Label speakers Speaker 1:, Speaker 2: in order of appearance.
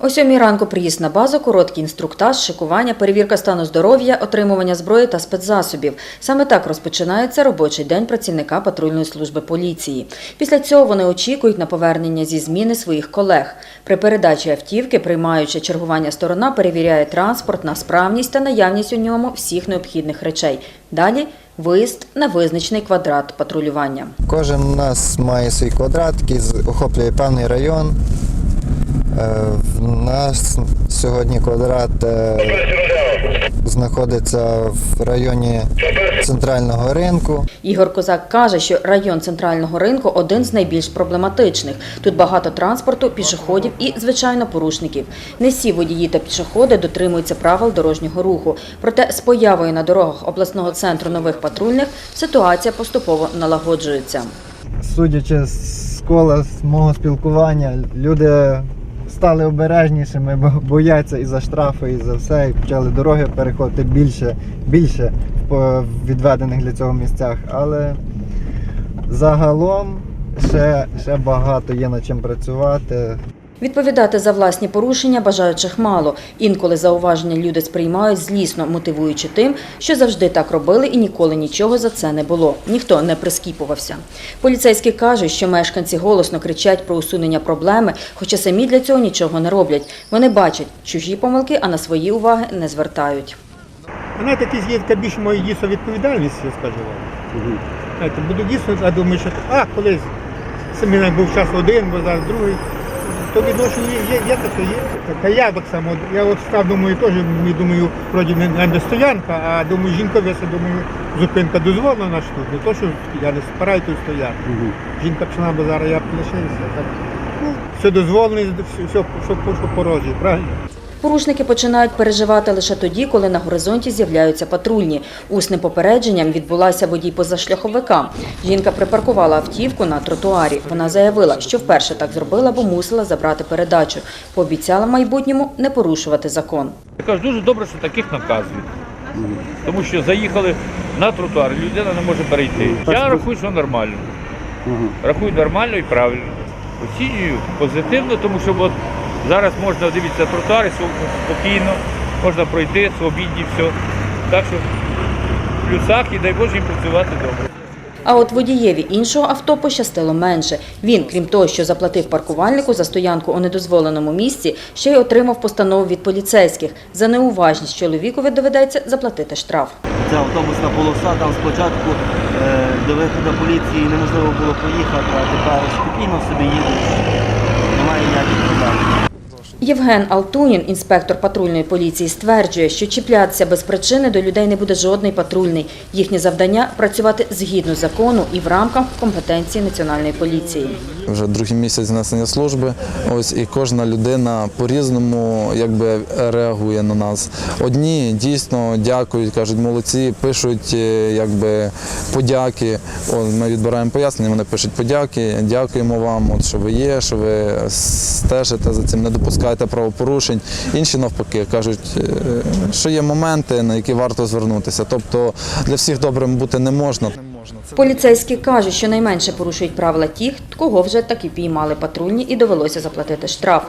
Speaker 1: О сьомій ранку приїзд на базу, короткий інструктаж, шикування, перевірка стану здоров'я, отримування зброї та спецзасобів. Саме так розпочинається робочий день працівника патрульної служби поліції. Після цього вони очікують на повернення зі зміни своїх колег. При передачі автівки, приймаючи чергування сторона, перевіряє транспорт на справність та наявність у ньому всіх необхідних речей. Далі виїзд на визначений квадрат патрулювання.
Speaker 2: Кожен у нас має свій квадрат, який охоплює певний район. Е, В нас сьогодні квадрат е, знаходиться в районі центрального ринку.
Speaker 1: Ігор Козак каже, що район центрального ринку один з найбільш проблематичних. Тут багато транспорту, пішоходів і, звичайно, порушників. Не всі водії та пішоходи дотримуються правил дорожнього руху. Проте з появою на дорогах обласного центру нових патрульних ситуація поступово налагоджується.
Speaker 2: Судячи з кола з мого спілкування, люди стали обережнішими, бо бояться і за штрафи, і за все, і почали дороги переходити більше, більше по відведених для цього місцях. Але загалом ще, ще багато є над чим працювати.
Speaker 1: Відповідати за власні порушення бажаючих мало. Інколи зауваження люди сприймають злісно, мотивуючи тим, що завжди так робили і ніколи нічого за це не було. Ніхто не прискіпувався. Поліцейські кажуть, що мешканці голосно кричать про усунення проблеми, хоча самі для цього нічого не роблять. Вони бачать чужі помилки, а на свої уваги не звертають.
Speaker 3: Якісь є така більш моя дійсно відповідальність, я скажу вам. Знаєте, буду дійсно, я думаю, що а, колись самі був час один, бо зараз другий. То відношення є, є, є таке, є. Та я так само, я от став, думаю, теж, думаю, вроді не, не стоянка, а думаю, жінка веса, думаю, зупинка дозволена тут. Не то, що я не спираю тут стояти. Жінка пішла, бо зараз я лишився. Так. Ну, все дозволено, все, все, все, все порожнє, правильно?
Speaker 1: Порушники починають переживати лише тоді, коли на горизонті з'являються патрульні. Усним попередженням відбулася водій позашляховика. Жінка припаркувала автівку на тротуарі. Вона заявила, що вперше так зробила, бо мусила забрати передачу. Пообіцяла в майбутньому не порушувати закон.
Speaker 4: Я кажу, дуже добре, що таких наказують. Тому що заїхали на тротуар, людина не може перейти. Я рахую, що нормально. Рахую нормально і правильно. Оцінюю позитивно, тому що от зараз можна дивитися тротуари спокійно, можна пройти, свобідні, все. Так що в плюсах і дай Боже їм працювати добре.
Speaker 1: А от водієві іншого авто пощастило менше. Він, крім того, що заплатив паркувальнику за стоянку у недозволеному місці, ще й отримав постанову від поліцейських. За неуважність чоловікові доведеться заплатити штраф.
Speaker 5: Ця автобусна полоса, там спочатку е, до виходу поліції неможливо було проїхати, а тепер спокійно собі їдеш, немає ніяких проблем.
Speaker 1: Євген Алтунін, інспектор патрульної поліції, стверджує, що чіплятися без причини до людей не буде жодний патрульний. Їхнє завдання працювати згідно закону і в рамках компетенції національної поліції.
Speaker 6: Вже другий місяць несення служби. Ось і кожна людина по-різному якби реагує на нас. Одні дійсно дякують, кажуть, молодці, пишуть е, якби подяки. О, ми відбираємо пояснення, вони пишуть подяки, дякуємо вам, от що ви є, що ви стежите за цим, не допускаєте правопорушень. Інші навпаки кажуть, е, що є моменти, на які варто звернутися. Тобто для всіх добрим бути не можна.
Speaker 1: Поліцейські кажуть, що найменше порушують правила ті, кого вже таки піймали патрульні і довелося заплатити штраф.